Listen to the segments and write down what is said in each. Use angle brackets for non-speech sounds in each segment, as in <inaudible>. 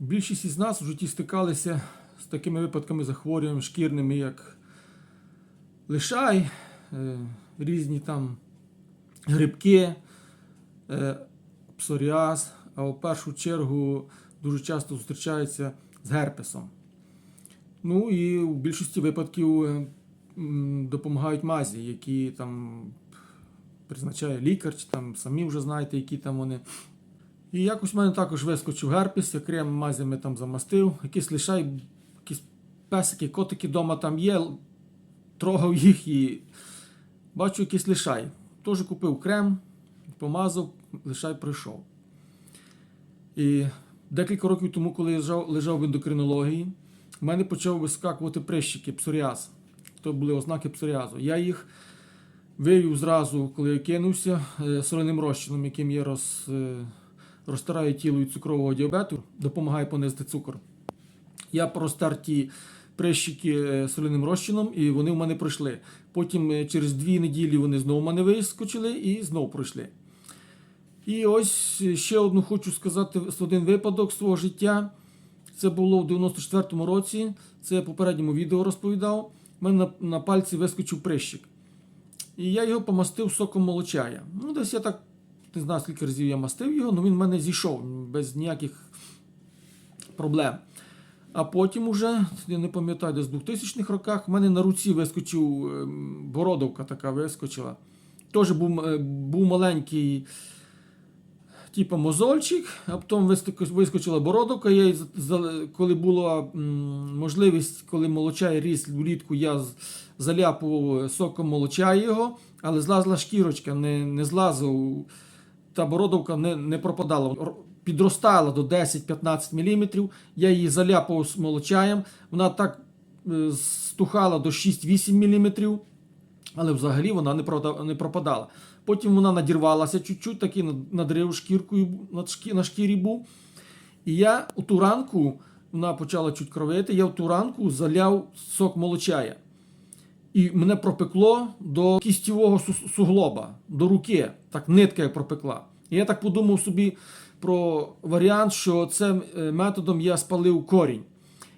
Більшість із нас в житті стикалися з такими випадками захворювань шкірними, як лишай, е, різні там грибки, е, псоріаз, а в першу чергу дуже часто зустрічаються з герпесом. Ну і в більшості випадків е, допомагають мазі, які там призначає лікар, чи там самі вже знаєте, які там вони. І якось в мене також вискочив герпес, я крем мазями там замастив, якийсь лишай, якісь песики, котики вдома там є, трогав їх і бачу якийсь лишай. Теж купив крем, помазав, лишай пройшов. І декілька років тому, коли я лежав, лежав в ендокринології, в мене почав вискакувати прищики, псоріаз. То були ознаки псоріазу. Я їх вивів зразу, коли я кинувся е, соляним розчином, яким я роз, е, розтираю тіло від цукрового діабету, допомагає понизити цукор. Я простер ті прищики е, соляним розчином, і вони в мене пройшли. Потім е, через дві неділі вони знову в мене вискочили і знову пройшли. І ось ще одну хочу сказати один випадок свого життя. Це було в 94-му році. Це я в попередньому відео розповідав. У мене на, на пальці вискочив прищик. І я його помастив соком молочая. Ну, десь я так не знаю, скільки разів я мастив його, але він в мене зійшов без ніяких проблем. А потім уже, я не пам'ятаю, десь в 2000-х роках в мене на руці вискочив ем, бородовка така вискочила. Теж був, е, був маленький, типу мозольчик, а потім вискочила бородовка. Я, коли була можливість, коли молочай ріс влітку, я заляпував соком молочай його, але злазла шкірочка, не, не злазив, та бородовка не, не пропадала. Підростала до 10-15 мм, я її заляпав молочаєм, вона так е, стухала до 6-8 мм, але взагалі вона не, пропадала. Потім вона надірвалася чуть-чуть, такий надрив шкіркою на шкірі був. І я у ту ранку, вона почала чуть кровити, я в ту ранку заляв сок молочая. І мене пропекло до кістєвого суглоба, до руки. Так нитка як пропекла. І я так подумав собі про варіант, що цим е, методом я спалив корінь.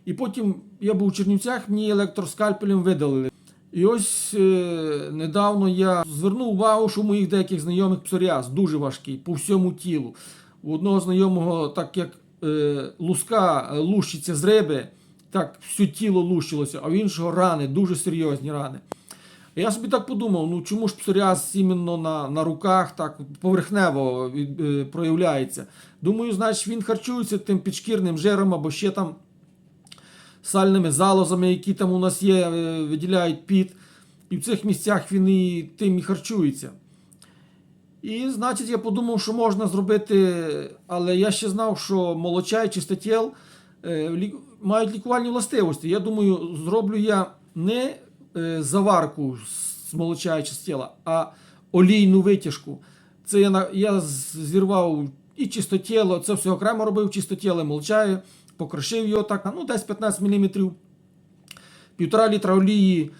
І потім я був у Чернівцях, мені електроскальпелем видалили. І ось е, недавно я звернув увагу, що у моїх деяких знайомих псоріаз дуже важкий по всьому тілу. У одного знайомого, так як е, луска е, лущиться з риби, так все тіло лущилося, а у іншого рани, дуже серйозні рани. Я собі так подумав: ну чому ж псоріаз іменно на, на руках так поверхнево від- е, проявляється? Думаю, значить він харчується тим підшкірним жиром або ще там сальними залозами, які там у нас є, е, виділяють піт. І в цих місцях він і тим і харчується. І, значить, я подумав, що можна зробити, але я ще знав, що молочай, чистотіл е, мають лікувальні властивості. Я думаю, зроблю я не е, заварку з молочая чистотіла, а олійну витяжку. Це я, я зірвав і чистотіло, це все окремо робив, чистотіле молочає, покрошив його так, ну десь 15 мм півтора літра олії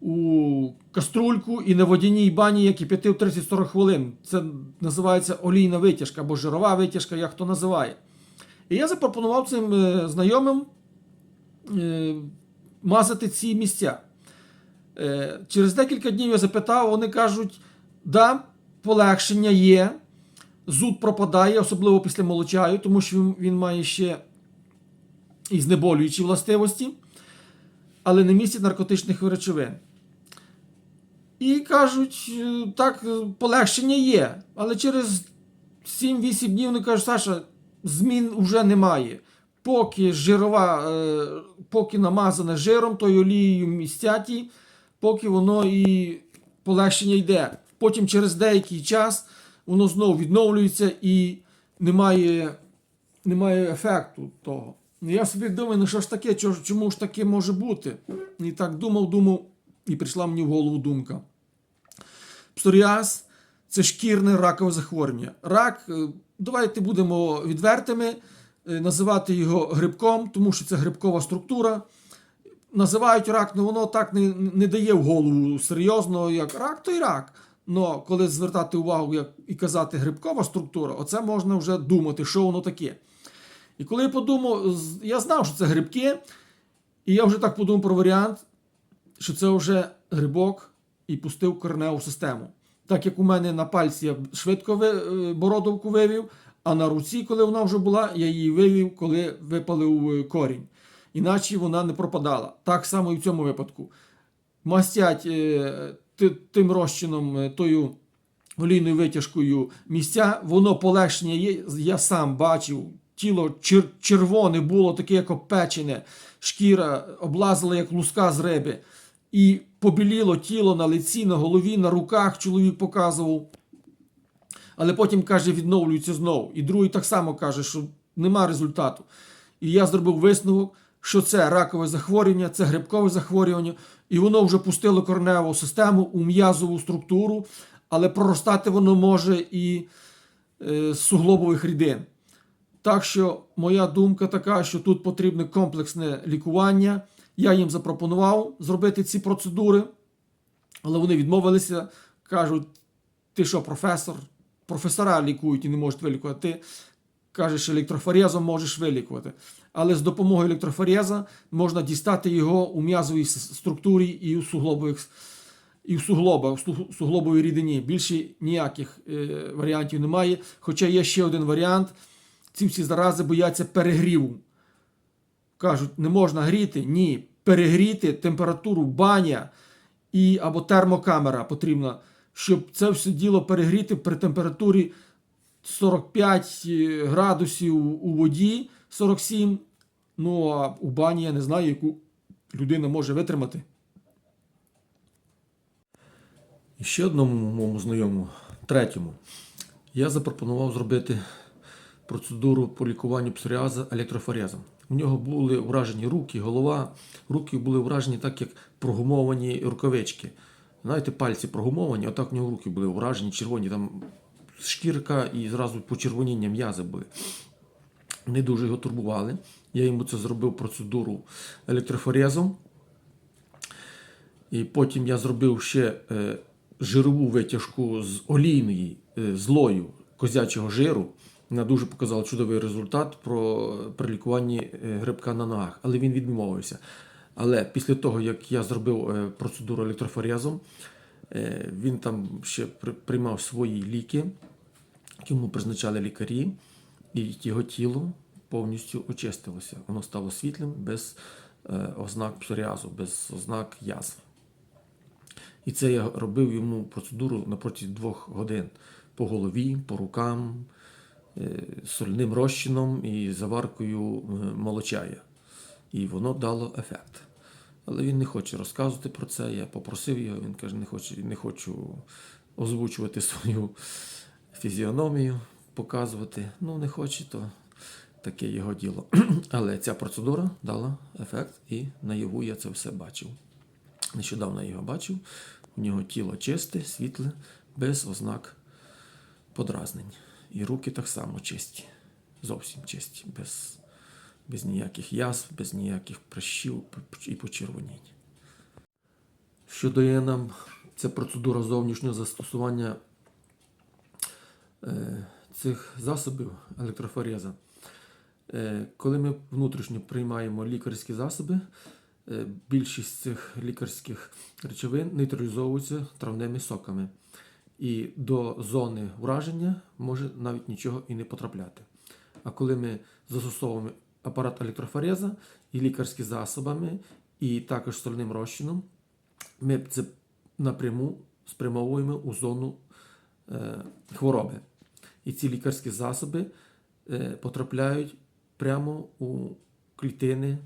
у каструльку і на водяній бані я кипятив 30-40 хвилин. Це називається олійна витяжка або жирова витяжка, як хто називає. І я запропонував цим е, знайомим мазати ці місця. Е, через декілька днів я запитав, вони кажуть, да, полегшення є, зуд пропадає, особливо після молочаю, тому що він, має ще і знеболюючі властивості але не містять наркотичних речовин. І кажуть, е, так, е, полегшення є. Але через 7-8 днів вони кажуть, Саша, змін вже немає. Поки жирова, е, поки намазане жиром, тою олією містяті, поки воно і полегшення йде. Потім через деякий час воно знову відновлюється і немає, немає ефекту того. Ну, Я собі думаю, ну що ж таке, чому ж таке може бути? І так думав, думав, і прийшла мені в голову думка. Псоріаз це шкірне ракове захворювання. Рак, е, давайте будемо відвертими, називати його грибком, тому що це грибкова структура. Називають рак, але воно так не, не дає в голову серйозно, як рак, то й рак. Но коли звертати увагу як, і казати грибкова структура, оце можна вже думати, що воно таке. І коли я подумав, я знав, що це грибки, і я вже так подумав про варіант, що це вже грибок і пустив кореневу систему. Так як у мене на пальці я швидко ви, е, вивів, а на руці, коли вона вже була, я її вивів, коли випалив е, корінь. Іначе вона не пропадала. Так само і в цьому випадку. Мастять е, ти- тим розчином, е, тою олійною витяжкою місця, воно полегшення є. Я сам бачив, тіло чер- червоне було, таке як опечене, шкіра облазила як луска з риби. І побіліло тіло на лиці, на голові, на руках чоловік показував. Але потім каже, відновлюється знову. І другий так само каже, що нема результату. І я зробив висновок, що це ракове захворювання, це грибкове захворювання, і воно вже пустило кореневу систему у м'язову структуру, але проростати воно може і е, з суглобових рідин. Так що моя думка така, що тут потрібне комплексне лікування. Я їм запропонував зробити ці процедури, але вони відмовилися. Кажуть, ти що, професор? Професора лікують і не можуть вилікувати. Ти кажеш, електрофорезом можеш вилікувати. Але з допомогою електрофореза можна дістати його у м'язовій структурі і у суглобових і в суглобах, в суглобовій рідині. Більше ніяких е, варіантів немає. Хоча є ще один варіант. Ці всі зарази бояться перегріву. Кажуть, не можна гріти. Ні. Перегріти температуру баня і або термокамера потрібна, щоб це все діло перегріти при температурі 45 градусів у воді, 47. Ну а у бані я не знаю, яку людина може витримати. І ще одному моєму знайомому, третьому, я запропонував зробити процедуру по лікуванню псоріаза електрофорезом. У нього були вражені руки, голова. Руки були вражені так, як прогумовані рукавички. Знаєте, пальці прогумовані, отак у нього руки були вражені, червоні, там шкірка і зразу почервоніння м'язи були. Не дуже його турбували. Я йому це зробив процедуру електрофорезом. І потім я зробив ще е, жирову витяжку з олійної е, злою козячого жиру. Вона дуже показала чудовий результат про, при лікуванні е, грибка на ногах, але він відмовився. Але після того, як я зробив е, процедуру електрофорезом, е, він там ще приймав свої ліки, йому призначали лікарі, і його тіло повністю очистилося. Воно стало світлим без е, ознак псоріазу, без ознак язв. І це я робив йому процедуру на протязі двох годин по голові, по рукам, сольним розчином і заваркою молочая. І воно дало ефект. Але він не хоче розказувати про це. Я попросив його, він каже, не хочу, не хочу озвучувати свою фізіономію, показувати. Ну, не хоче, то таке його діло. <clears throat> Але ця процедура дала ефект, і наяву я це все бачив. Нещодавно я його бачив. У нього тіло чисте, світле, без ознак подразнень. І руки так само чисті, зовсім чисті, без, без ніяких язв, без ніяких прищів і почервонінь. Що дає нам ця процедура зовнішнього застосування е, цих засобів електрофореза? Е, Коли ми внутрішньо приймаємо лікарські засоби, е, більшість цих лікарських речовин нейтралізовуються травними соками. І до зони враження може навіть нічого і не потрапляти. А коли ми застосовуємо апарат електрофореза і лікарські засобами, і також сольним розчином, ми це напряму спрямовуємо у зону е, хвороби. І ці лікарські засоби е, потрапляють прямо у клітини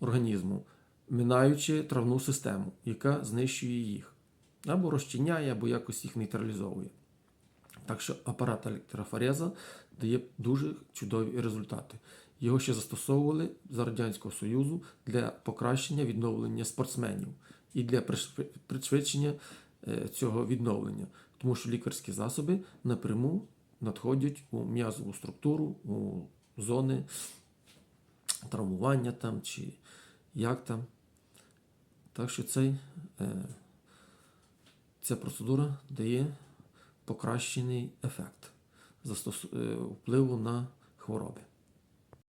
організму, минаючи травну систему, яка знищує їх. Або розчиняє, або якось їх нейтралізовує. Так що апарат електрофореза дає дуже чудові результати. Його ще застосовували за Радянського Союзу для покращення відновлення спортсменів і для пришвид- пришвидшення е, цього відновлення, тому що лікарські засоби напряму надходять у м'язову структуру, у зони травмування там чи як там. Так що цей, е, ця процедура дає покращений ефект е, впливу на хвороби.